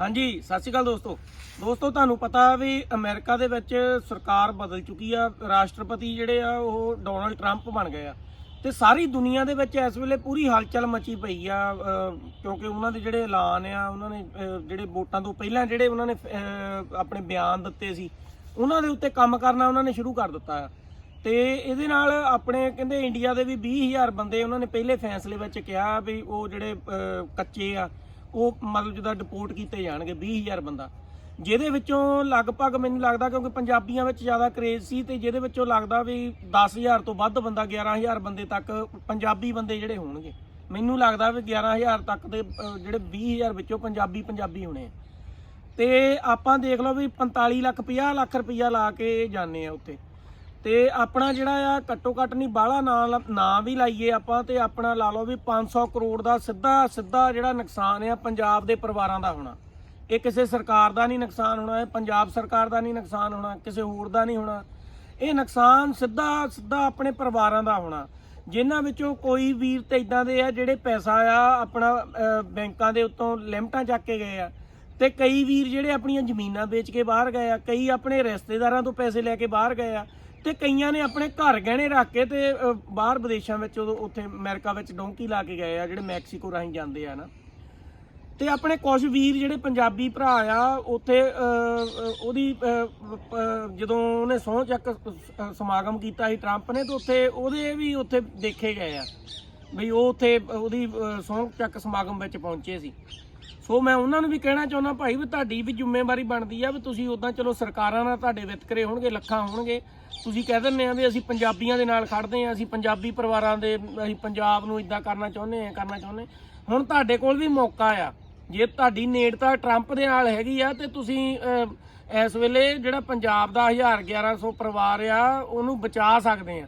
ਹਾਂਜੀ, ਸਤਿ ਸ਼੍ਰੀ ਅਕਾਲ ਦੋਸਤੋ। ਦੋਸਤੋ, ਤੁਹਾਨੂੰ ਪਤਾ ਵੀ ਅਮਰੀਕਾ ਦੇ ਵਿੱਚ ਸਰਕਾਰ ਬਦਲ ਚੁੱਕੀ ਆ। ਰਾਸ਼ਟਰਪਤੀ ਜਿਹੜੇ ਆ, ਉਹ ਡੋਨਲਡ ਟਰੰਪ ਬਣ ਗਏ ਆ। ਤੇ ਸਾਰੀ ਦੁਨੀਆ ਦੇ ਵਿੱਚ ਇਸ ਵੇਲੇ ਪੂਰੀ ਹਲਚਲ ਮਚੀ ਪਈ ਆ ਕਿਉਂਕਿ ਉਹਨਾਂ ਦੇ ਜਿਹੜੇ ਐਲਾਨ ਆ, ਉਹਨਾਂ ਨੇ ਜਿਹੜੇ ਵੋਟਾਂ ਤੋਂ ਪਹਿਲਾਂ ਜਿਹੜੇ ਉਹਨਾਂ ਨੇ ਆਪਣੇ ਬਿਆਨ ਦਿੱਤੇ ਸੀ, ਉਹਨਾਂ ਦੇ ਉੱਤੇ ਕੰਮ ਕਰਨਾ ਉਹਨਾਂ ਨੇ ਸ਼ੁਰੂ ਕਰ ਦਿੱਤਾ ਆ। ਤੇ ਇਹਦੇ ਨਾਲ ਆਪਣੇ ਕਹਿੰਦੇ ਇੰਡੀਆ ਦੇ ਵੀ 20000 ਬੰਦੇ ਉਹਨਾਂ ਨੇ ਪਹਿਲੇ ਫੈਸਲੇ ਵਿੱਚ ਕਿਹਾ ਵੀ ਉਹ ਜਿਹੜੇ ਕੱਚੇ ਆ ਉਹ ਮਤਲਬ ਜਿਹਦਾ ਡਿਪੋਰਟ ਕੀਤੇ ਜਾਣਗੇ 20000 ਬੰਦਾ। ਜਿਹਦੇ ਵਿੱਚੋਂ ਲਗਭਗ ਮੈਨੂੰ ਲੱਗਦਾ ਕਿਉਂਕਿ ਪੰਜਾਬੀਆਂ ਵਿੱਚ ਜ਼ਿਆਦਾ ਕਰੇਜ਼ ਸੀ ਤੇ ਜਿਹਦੇ ਵਿੱਚੋਂ ਲੱਗਦਾ ਵੀ 10000 ਤੋਂ ਵੱਧ ਬੰਦਾ 11000 ਬੰਦੇ ਤੱਕ ਪੰਜਾਬੀ ਬੰਦੇ ਜਿਹੜੇ ਹੋਣਗੇ। ਮੈਨੂੰ ਲੱਗਦਾ ਵੀ 11000 ਤੱਕ ਦੇ ਅਹ, ਜਿਹੜੇ 20000 ਵਿੱਚੋਂ ਪੰਜਾਬੀ ਪੰਜਾਬੀ ਹੋਣੇ ਆ। ਤੇ ਆਪਾਂ ਦੇਖ ਲਓ ਵੀ 45 ਲੱਖ 50 ਲੱਖ ਰੁਪਈਆ ਲਾ ਕੇ ਜਾਂਦੇ ਆ ਉੱਥੇ। ਤੇ ਆਪਣਾ ਜਿਹੜਾ ਆ ਘੱਟੋ ਘੱਟ ਨਹੀਂ, ਬਾਹਲਾ ਨਾਂ ਨਾਂ ਵੀ ਲਾਈਏ ਆਪਾਂ ਤੇ ਆਪਣਾ ਲਾ ਲਓ ਵੀ 500 ਕਰੋੜ ਦਾ ਸਿੱਧਾ ਸਿੱਧਾ ਜਿਹੜਾ ਨੁਕਸਾਨ ਆ ਪੰਜਾਬ ਦੇ ਪਰਿਵਾਰਾਂ ਦਾ ਹੋਣਾ। ਇਹ ਕਿਸੇ ਸਰਕਾਰ ਦਾ ਨਹੀਂ ਨੁਕਸਾਨ ਹੋਣਾ, ਇਹ ਪੰਜਾਬ ਸਰਕਾਰ ਦਾ ਨਹੀਂ ਨੁਕਸਾਨ ਹੋਣਾ, ਕਿਸੇ ਹੋਰ ਦਾ ਨਹੀਂ ਹੋਣਾ। ਇਹ ਨੁਕਸਾਨ ਸਿੱਧਾ ਸਿੱਧਾ ਆਪਣੇ ਪਰਿਵਾਰਾਂ ਦਾ ਹੋਣਾ। ਜਿਨ੍ਹਾਂ ਵਿੱਚੋਂ ਕੋਈ ਵੀਰ ਤੇ ਇਦਾਂ ਦੇ ਆ ਜਿਹੜੇ ਪੈਸਾ ਆ ਆਪਣਾ ਬੈਂਕਾਂ ਦੇ ਉੱਤੋਂ ਲਿਮਟਾਂ ਚੱਕ ਕੇ ਗਏ ਆ ਤੇ ਕਈ ਵੀਰ ਜਿਹੜੇ ਆਪਣੀਆਂ ਜ਼ਮੀਨਾਂ ਵੇਚ ਕੇ ਬਾਹਰ ਗਏ ਆ, ਕਈ ਆਪਣੇ ਰਿਸ਼ਤੇਦਾਰਾਂ ਤੋਂ ਪੈਸੇ ਲੈ ਕੇ ਬਾਹਰ ਗਏ ਆ। ਤੇ ਕਈਆਂ ਨੇ ਆਪਣੇ ਘਰ ਗਹਿਣੇ ਰੱਖ ਕੇ ਤੇ ਅਹ, ਬਾਹਰ ਵਿਦੇਸ਼ਾਂ ਵਿੱਚ ਉਦੋਂ ਉੱਥੇ ਅਮਰੀਕਾ ਵਿੱਚ ਡੋਂਕੀ ਲਾ ਕੇ ਗਏ ਆ ਜਿਹੜੇ ਮੈਕਸੀਕੋ ਰਾਹੀਂ ਜਾਂਦੇ ਆ ਨਾ। ਤੇ ਆਪਣੇ ਕੁਝ ਵੀਰ ਜਿਹੜੇ ਪੰਜਾਬੀ ਭਰਾ ਆ ਉੱਥੇ ਅਹ, ਅਹ, ਉਹਦੀ ਅਹ, ਅਹ, ਜਦੋਂ ਉਹਨੇ ਸਹੁੰ ਚੱਕ ਅਹ, ਸਮਾਗਮ ਕੀਤਾ ਸੀ ਟਰੰਪ ਨੇ ਤੇ ਉੱਥੇ ਉਹਦੇ ਵੀ ਉੱਥੇ ਦੇਖੇ ਗਏ ਆ। ਬਈ ਉਹ ਉੱਥੇ ਉਹਦੀ ਅਹ, ਸਹੁੰ ਚੱਕ ਸਮਾਗਮ ਵਿੱਚ ਪਹੁੰਚੇ ਸੀ। ਸੋ ਮੈਂ ਉਹਨਾਂ ਨੂੰ ਵੀ ਕਹਿਣਾ ਚਾਹੁੰਦਾ, ਭਾਈ ਵੀ ਤੁਹਾਡੀ ਵੀ ਜ਼ਿੰਮੇਵਾਰੀ ਬਣਦੀ ਆ ਵੀ ਤੁਸੀਂ ਉਦਾਂ ਚਲੋ ਸਰਕਾਰਾਂ ਨਾਲ ਤੁਹਾਡੇ ਵਿਤਕਰੇ ਹੋਣਗੇ, ਲੱਖਾਂ ਹੋਣਗੇ। ਤੁਸੀਂ ਕਹਿ ਦਿੰਦੇ ਆ ਵੀ ਅਸੀਂ ਪੰਜਾਬੀਆਂ ਦੇ ਨਾਲ ਖੜਦੇ ਆ, ਅਸੀਂ ਪੰਜਾਬੀ ਪਰਿਵਾਰਾਂ ਦੇ, ਅਸੀਂ ਪੰਜਾਬ ਨੂੰ ਇਦਾਂ ਕਰਨਾ ਚਾਹੁੰਦੇ ਆ, ਕਰਨਾ ਚਾਹੁੰਦੇ ਹੁਣ ਤੁਹਾਡੇ ਕੋਲ ਵੀ ਮੌਕਾ ਆ। ਜੇ ਤੁਹਾਡੀ ਨੇੜਤਾ ਟਰੰਪ ਦੇ ਨਾਲ ਹੈਗੀ ਆ ਤੇ ਤੁਸੀਂ ਇਸ ਵੇਲੇ ਜਿਹੜਾ ਪੰਜਾਬ ਦਾ 1000 1100 ਪਰਿਵਾਰ ਆ, ਉਹਨੂੰ ਬਚਾ ਸਕਦੇ ਆ।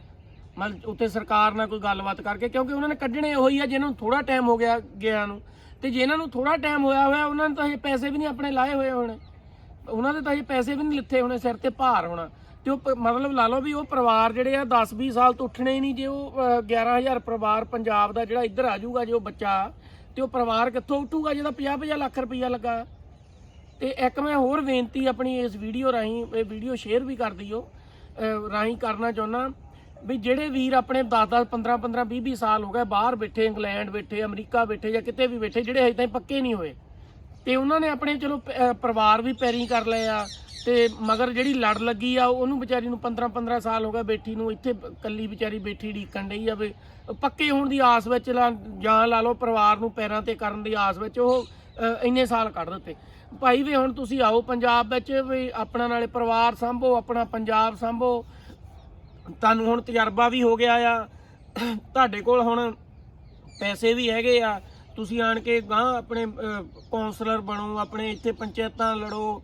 ਮਤਲਬ ਉੱਥੇ ਸਰਕਾਰ ਨਾਲ ਕੋਈ ਗੱਲਬਾਤ ਕਰਕੇ, ਕਿਉਂਕਿ ਉਹਨਾਂ ਨੇ ਕੱਢਣੇ ਉਹੀ ਆ, ਜਿਹਨਾਂ ਨੂੰ ਥੋੜਾ ਟਾਈਮ ਹੋ ਗਿਆ ਗਿਆ ਨੂੰ। ਤੇ ਜਿਹਨਾਂ ਨੂੰ ਥੋੜਾ ਟਾਈਮ ਹੋਇਆ ਹੋਇਆ ਉਹਨਾਂ ਨੇ ਤਾਂ ਇਹ ਪੈਸੇ ਵੀ ਨਹੀਂ ਆਪਣੇ ਲਾਏ ਹੋਏ ਹੋਣੇ। ਉਹਨਾਂ ਦੇ ਤਾਂ ਇਹ ਪੈਸੇ ਵੀ ਨਹੀਂ ਲਿੱਥੇ ਹੋਣੇ ਸਿਰ ਤੇ ਭਾਰ ਹੋਣਾ। ਤੇ ਉਹ ਪ- ਮਤਲਬ ਲਾ ਲਓ ਵੀ ਉਹ ਪਰਿਵਾਰ ਜਿਹੜੇ ਆ 10 20 ਸਾਲ ਤੋਂ ਉੱਠਣੇ ਹੀ ਨਹੀਂ ਜੇ ਉਹ ਅਹ, 11000 ਪਰਿਵਾਰ ਪੰਜਾਬ ਦਾ ਜਿਹੜਾ ਇੱਧਰ ਆ ਜਾਊਗਾ ਜੇ ਉਹ ਬੱਚਾ ਤੇ ਉਹ ਪਰਿਵਾਰ ਕਿੱਥੋਂ ਉੱਠੂਗਾ ਜਿਹਦਾ 50 50 ਲੱਖ ਰੁਪਈਆ ਲੱਗਾ। ਤੇ ਇੱਕ ਮੈਂ ਹੋਰ ਬੇਨਤੀ ਆਪਣੀ ਇਸ ਵੀਡੀਓ ਰਾਹੀਂ ਇਹ ਵੀਡੀਓ ਸ਼ੇਅਰ ਵੀ ਕਰ ਦਿਓ। ਰਾਹੀਂ ਕਰਨਾ ਚਾਹੁੰਦਾ। ਵੀ ਜਿਹੜੇ ਵੀਰ ਆਪਣੇ 10 10 15 15 20 20 ਸਾਲ ਹੋ ਗਏ ਬਾਹਰ ਬੈਠੇ, ਇੰਗਲੈਂਡ ਬੈਠੇ, ਅਮਰੀਕਾ ਬੈਠੇ ਜਾਂ ਕਿਤੇ ਵੀ ਬੈਠੇ, ਜਿਹੜੇ ਹਜੇ ਤਾਈਂ ਪੱਕੇ ਨਹੀਂ ਹੋਏ। ਤੇ ਉਹਨਾਂ ਨੇ ਆਪਣੇ ਚਲੋ, ਪ- ਪਰਿਵਾਰ ਵੀ ਪੈਰੀ ਕਰ ਲਏ ਆ। ਤੇ ਮਗਰ ਜਿਹੜੀ ਲੜ ਲੱਗੀ ਆ, ਉਹਨੂੰ ਵਿਚਾਰੀ ਨੂੰ 15 15 ਸਾਲ ਹੋ ਗਏ ਬੈਠੀ ਨੂੰ, ਇੱਥੇ ਕੱਲੀ ਵਿਚਾਰੀ ਬੈਠੀ ਢੀਕਣ ਡਈ ਆ ਵੀ, ਪੱਕੇ ਹੋਣ ਦੀ ਆਸ ਵਿੱਚ ਲਾ- ਜਾਂ ਲਾ ਲਓ ਪਰਿਵਾਰ ਨੂੰ ਪੈਰਾਂ ਤੇ ਕਰਨ ਦੀ ਆਸ ਵਿੱਚ ਉਹ ਇੰਨੇ ਸਾਲ ਕੱਢ ਦਿੱਤੇ। ਭਾਈ ਵੀ ਹੁਣ ਤੁਸੀਂ ਆਓ ਪੰਜਾਬ ਵਿੱਚ ਵੀ ਆਪਣਾ ਨਾਲੇ ਪਰਿਵਾਰ ਸੰਭੋ, ਆਪਣਾ ਪੰਜਾਬ ਸੰਭੋ। ਤੁਹਾਨੂੰ ਹੁਣ ਤਜਰਬਾ ਵੀ ਹੋ ਗਿਆ ਆ। ਤੁਹਾਡੇ ਕੋਲ ਹੁਣ ਪੈਸੇ ਵੀ ਹੈਗੇ ਆ। ਤੁਸੀਂ ਆਣ ਕੇ ਗਾਂ ਆਪਣੇ ਕਾਉਂਸਲਰ ਬਣੋ, ਆਪਣੇ ਇੱਥੇ ਪੰਚਾਇਤਾਂ ਲੜੋ।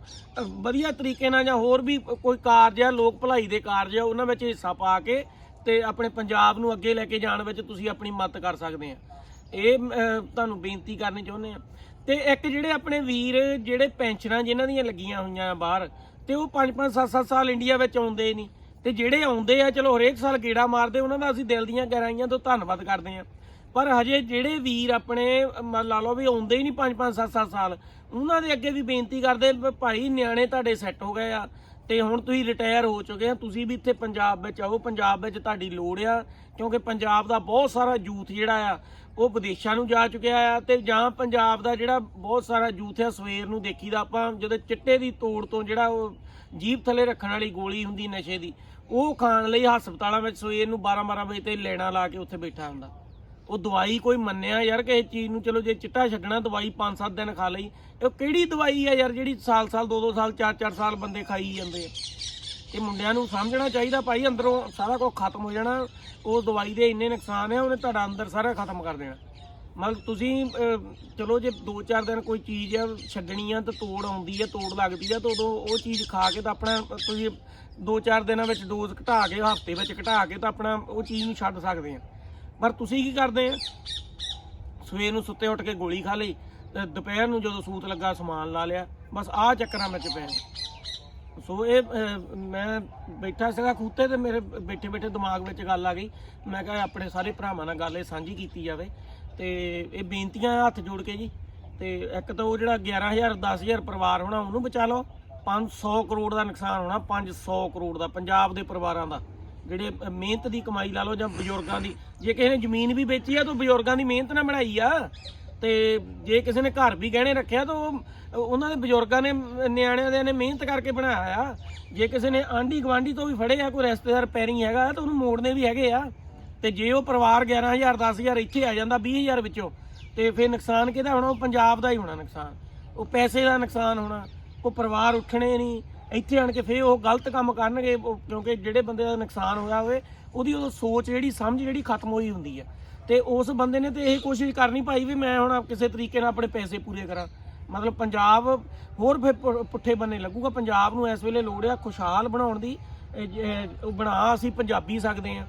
ਵਧੀਆ ਤਰੀਕੇ ਨਾਲ ਜਾਂ ਹੋਰ ਵੀ ਕੋਈ ਕਾਰਜ ਆ, ਲੋਕ ਭਲਾਈ ਦੇ ਕਾਰਜ ਆ, ਉਹਨਾਂ ਵਿੱਚ ਹਿੱਸਾ ਪਾ ਕੇ ਤੇ ਆਪਣੇ ਪੰਜਾਬ ਨੂੰ ਅੱਗੇ ਲੈ ਕੇ ਜਾਣ ਵਿੱਚ ਤੁਸੀਂ ਆਪਣੀ ਮਦਦ ਕਰ ਸਕਦੇ ਆ। ਇਹ ਤੁਹਾਨੂੰ ਬੇਨਤੀ ਕਰਨੀ ਚਾਹੁੰਦੇ ਆ। ਤੇ ਇੱਕ ਜਿਹੜੇ ਆਪਣੇ ਵੀਰ, ਜਿਹੜੇ ਪੈਨਸ਼ਨਾਂ ਜਿਨ੍ਹਾਂ ਦੀਆਂ ਲੱਗੀਆਂ ਹੋਈਆਂ ਆ ਬਾਹਰ, ਤੇ ਉਹ 5-5 7-7 ਸਾਲ ਇੰਡੀਆ ਵਿੱਚ ਆਉਂਦੇ ਨਹੀਂ। ਤੇ ਜਿਹੜੇ ਆਉਂਦੇ ਆ, ਚਲੋ ਹਰੇਕ ਸਾਲ ਗੇੜਾ ਮਾਰਦੇ, ਉਹਨਾਂ ਦਾ ਅਸੀਂ ਦਿਲ ਦੀਆਂ ਗਹਿਰਾਈਆਂ ਤੋਂ ਧੰਨਵਾਦ ਕਰਦੇ ਆ ਪਰ ਹਜੇ ਜਿਹੜੇ ਵੀਰ ਆਪਣੇ ਅਮ, ਲਾ ਲਓ ਵੀ ਆਉਂਦੇ ਹੀ ਨਹੀਂ 5-5 7-7 ਸਾਲ ਉਹਨਾਂ ਦੇ ਅੱਗੇ ਵੀ ਬੇਨਤੀ ਕਰਦੇ ਭਾਈ ਨਿਆਣੇ ਤੁਹਾਡੇ ਸੈੱਟ ਹੋ ਗਏ ਆ ਤੇ ਹੁਣ ਤੁਸੀਂ ਰਿਟਾਇਰ ਹੋ ਚੁੱਕੇ ਆ ਤੁਸੀਂ ਵੀ ਇੱਥੇ ਪੰਜਾਬ ਵਿੱਚ ਆਓ ਪੰਜਾਬ ਵਿੱਚ ਤੁਹਾਡੀ ਲੋੜ ਆ ਕਿਉਂਕਿ ਪੰਜਾਬ ਦਾ ਬਹੁਤ ਸਾਰਾ ਯੂਥ ਜਿਹੜਾ ਆ ਉਹ ਵਿਦੇਸ਼ਾਂ ਨੂੰ ਜਾ ਚੁੱਕਿਆ ਆ ਤੇ ਜਾਂ ਪੰਜਾਬ ਦਾ ਜਿਹੜਾ ਬਹੁਤ ਸਾਰਾ ਯੂਥ ਆ ਸਵੇਰ ਨੂੰ ਦੇਖੀਦਾ ਆਪਾਂ ਜਦੋਂ ਚਿੱਟੇ ਦੀ ਤੋੜ ਤੋਂ ਜਿਹੜਾ ਉਹ ਜੀਭ ਥੱਲੇ ਰੱਖਣ ਵਾਲੀ ਗੋਲੀ ਹੁੰਦੀ ਨਸ਼ੇ ਦੀ ਉਹ ਖਾਣ ਲਈ ਹਸਪਤਾਲਾਂ ਵਿੱਚ ਸਵੇਰ ਨੂੰ 12-12 ਵਜੇ ਤੇ ਲੈਣਾ ਲਾ ਕੇ ਉੱਥੇ ਬੈਠਾ ਹੁੰਦਾ। ਉਹ ਦਵਾਈ ਕੋਈ ਮੰਨਿਆ ਯਾਰ ਕਿਸੇ ਚੀਜ਼ ਨੂੰ, ਚਲੋ ਜੇ ਚਿੱਟਾ ਛੱਡਣਾ ਦਵਾਈ 5-7 ਦਿਨ ਖਾ ਲਈ, ਇਹ ਕਿਹੜੀ ਦਵਾਈ ਆ ਯਾਰ ਜਿਹੜੀ ਸਾਲ-ਸਾਲ 2-2 ਸਾਲ 4-4 ਸਾਲ ਬੰਦੇ ਖਾਈ ਜਾਂਦੇ ਆ? ਇਹ ਮੁੰਡਿਆਂ ਨੂੰ ਸਮਝਣਾ ਚਾਹੀਦਾ ਭਾਈ, ਅੰਦਰੋਂ ਸਾਰਾ ਕੁਝ ਖਤਮ ਹੋ ਜਾਣਾ, ਉਹ ਦਵਾਈ ਦੇ ਇੰਨੇ ਨੁਕਸਾਨ ਆ, ਉਹਨੇ ਤੁਹਾਡਾ ਅੰਦਰ ਸਾਰਾ ਖਤਮ ਕਰ ਦੇਣਾ। ਮਤਲਬ ਤੁਸੀਂ ਚਲੋ ਜੇ 2-4 ਦਿਨ ਕੋਈ ਚੀਜ਼ ਆ ਛੱਡਣੀ ਆ, ਤਾਂ ਤੋੜ ਆਉਂਦੀ ਆ, ਤੋੜ ਲੱਗਦੀ ਆ, ਤਾਂ ਉਦੋਂ ਉਹ ਚੀਜ਼ ਖਾ ਕੇ ਤਾਂ ਆਪਣਾ ਤੁਸੀਂ 2-4 ਦਿਨਾਂ ਵਿੱਚ ਡੋਜ਼ ਘਟਾ ਕੇ, ਹਫ਼ਤੇ ਵਿੱਚ ਘਟਾ ਕੇ ਤਾਂ ਆਪਣਾ ਉਹ ਚੀਜ਼ ਨੂੰ ਛੱਡ ਸਕਦੇ ਆ। ਪਰ ਤੁਸੀਂ ਕੀ ਕਰਦੇ ਆ? ਸਵੇਰ ਨੂੰ ਸੁੱਤੇ ਉੱਠ ਕੇ ਗੋਲੀ ਖਾ ਲਈ ਤੇ ਦੁਪਹਿਰ ਨੂੰ ਜਦੋਂ ਸੂਤ ਲੱਗਾ ਸਮਾਨ ਲਾ ਲਿਆ, ਬਸ ਆਹ ਚੱਕਰਾਂ ਵਿੱਚ ਪਏ ਨੇ। ਸੋ ਇਹ ਮੈਂ ਬੈਠਾ ਸੀਗਾ ਖੂਤੇ ਤੇ ਮੇਰੇ ਬੈਠੇ ਬੈਠੇ ਦਿਮਾਗ ਵਿੱਚ ਗੱਲ ਆ ਗਈ। ਮੈਂ ਕਿਹਾ ਆਪਣੇ ਸਾਰੇ ਭਰਾਵਾਂ ਨਾਲ ਗੱਲ ਇਹ ਸਾਂਝੀ ਕੀਤੀ ਜਾਵੇ। ਤੇ ਇਹ ਬੇਨਤੀਆਂ ਹੱਥ ਜੋੜ ਕੇ ਜੀ। ਤੇ ਇੱਕ ਤਾਂ ਉਹ ਜਿਹੜਾ 11000 10000 ਪਰਿਵਾਰ ਹੋਣਾ, ਉਹਨੂੰ ਬਚਾ ਲਓ। 500 ਕਰੋੜ ਦਾ ਨੁਕਸਾਨ ਹੋਣਾ 500 ਕਰੋੜ ਦਾ, ਪੰਜਾਬ ਦੇ ਪਰਿਵਾਰਾਂ ਦਾ। ਜਿਹੜੇ ਮਿਹਨਤ ਦੀ ਕਮਾਈ ਲਾ ਲਓ ਜਾਂ ਬਜ਼ੁਰਗਾਂ ਦੀ। ਜੇ ਕਿਸੇ ਨੇ ਜ਼ਮੀਨ ਵੀ ਵੇਚੀ ਆ, ਤਾਂ ਬਜ਼ੁਰਗਾਂ ਦੀ ਮਿਹਨਤ ਨਾਲ ਬਣਾਈ ਆ। ਤੇ ਜੇ ਕਿਸੇ ਨੇ ਘਰ ਵੀ ਗਹਿਣੇ ਰੱਖਿਆ ਤਾਂ ਉਹ ਉਹਨਾਂ ਦੇ ਬਜ਼ੁਰਗਾਂ ਨੇ ਨਿਆਣਿਆਂ ਦੇ ਨੇ ਮਿਹਨਤ ਕਰਕੇ ਬਣਾਇਆ ਆ। ਜੇ ਕਿਸੇ ਨੇ ਆਂਢੀ ਗਵਾਂਢੀ ਤੋਂ ਵੀ ਫੜੇ ਆ, ਕੋਈ ਰਿਸ਼ਤੇਦਾਰ ਪੈਰੀ ਹੈਗਾ, ਤਾਂ ਉਹਨੂੰ ਮੋੜਨੇ ਵੀ ਹੈਗੇ ਆ। ਤੇ ਜੇ ਉਹ ਪਰਿਵਾਰ 11000 10000 ਇੱਥੇ ਆ ਜਾਂਦਾ 20000 ਵਿੱਚੋਂ, ਤੇ ਫਿਰ ਨੁਕਸਾਨ ਕਿਹਦਾ ਹੋਣਾ? ਉਹ ਪੰਜਾਬ ਦਾ ਹੀ ਹੋਣਾ ਨੁਕਸਾਨ। ਉਹ ਪੈਸੇ ਦਾ ਨੁਕਸਾਨ ਹੋਣਾ। ਉਹ ਪਰਿਵਾਰ ਉੱਠਣੇ ਨਹੀਂ। ਇੱਥੇ ਆਣ ਕੇ ਫੇਰ ਉਹ ਗਲਤ ਕੰਮ ਕਰਨਗੇ ਕਿਉਂਕਿ ਜਿਹੜੇ ਬੰਦੇ ਦਾ ਨੁਕਸਾਨ ਹੋਇਆ ਹੋਵੇ, ਉਹਦੀ ਉਹ ਸੋਚ ਜਿਹੜੀ ਸਮਝ ਜਿਹੜੀ ਖਤਮ ਹੋਈ ਹੁੰਦੀ ਹੈ ਤੇ ਉਸ ਬੰਦੇ ਨੇ ਤੇ ਇਹ ਕੋਸ਼ਿਸ਼ ਕਰਨੀ ਭਾਈ ਵੀ ਮੈਂ ਹੁਣ ਕਿਸੇ ਤਰੀਕੇ ਨਾਲ ਆਪਣੇ ਪੈਸੇ ਪੂਰੇ ਕਰਾਂ। ਮਤਲਬ ਪੰਜਾਬ ਹੋਰ ਫਿਰ ਪੁੱਠੇ ਬੰਨੇ ਲੱਗੂਗਾ। ਪੰਜਾਬ ਨੂੰ ਇਸ ਵੇਲੇ ਲੋੜ ਆ ਖੁਸ਼ਹਾਲ ਬਣਾਉਣ ਦੀ। ਬਣਾ ਅਸੀਂ ਪੰਜਾਬੀ ਸਕਦੇ ਆ।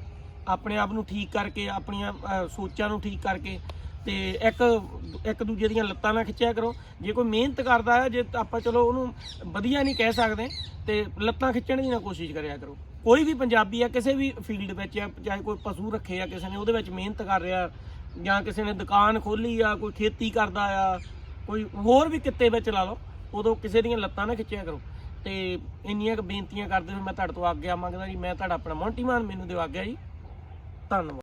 ਆਪਣੇ ਆਪ ਨੂੰ ਠੀਕ ਕਰਕੇ, ਆਪਣੀਆਂ ਸੋਚਾਂ ਨੂੰ ਠੀਕ ਕਰਕੇ। ਤੇ ਇੱਕ ਇੱਕ ਦੂਜੇ ਦੀਆਂ ਲੱਤਾਂ ਨਾ ਖਿੱਚਿਆ ਕਰੋ। ਜੇ ਕੋਈ ਮਿਹਨਤ ਕਰਦਾ ਹੈ, ਜੇ ਆਪਾਂ ਚਲੋ ਉਹਨੂੰ ਵਧੀਆ ਨਹੀਂ ਕਹਿ ਸਕਦੇ, ਤੇ ਲੱਤਾਂ ਖਿੱਚਣ ਦੀ ਨਾ ਕੋਸ਼ਿਸ਼ ਕਰਿਆ ਕਰੋ। ਕੋਈ ਵੀ ਪੰਜਾਬੀ ਆ, ਕਿਸੇ ਵੀ ਫੀਲਡ ਵਿੱਚ ਆ, ਚਾਹੇ ਕੋਈ ਪਸ਼ੂ ਰੱਖੇ ਆ, ਕਿਸੇ ਨੇ ਉਹਦੇ ਵਿੱਚ ਮਿਹਨਤ ਕਰ ਰਿਹਾ, ਜਾਂ ਕਿਸੇ ਨੇ ਦੁਕਾਨ ਖੋਲੀ ਆ, ਕੋਈ ਖੇਤੀ ਕਰਦਾ ਆ, ਕੋਈ ਹੋਰ ਵੀ ਕਿੱਤੇ ਵਿੱਚ ਲਾ ਲਓ, ਉਦੋਂ ਕਿਸੇ ਦੀਆਂ ਲੱਤਾਂ ਨਾ ਖਿੱਚਿਆ ਕਰੋ। ਤੇ ਇੰਨੀਆਂ ਕੁ ਬੇਨਤੀਆਂ ਕਰਦੇ ਹੋਏ ਮੈਂ ਤੁਹਾਡੇ ਤੋਂ ਆਗਿਆ ਮੰਗਦਾ ਜੀ। ਮੈਂ ਤੁਹਾਡਾ ਆਪਣਾ ਮੌਂਟੀ ਮਾਨ, ਮੈਨੂੰ ਦਿਓ ਆਗਿਆ ਜੀ। ਧੰਨਵਾਦ।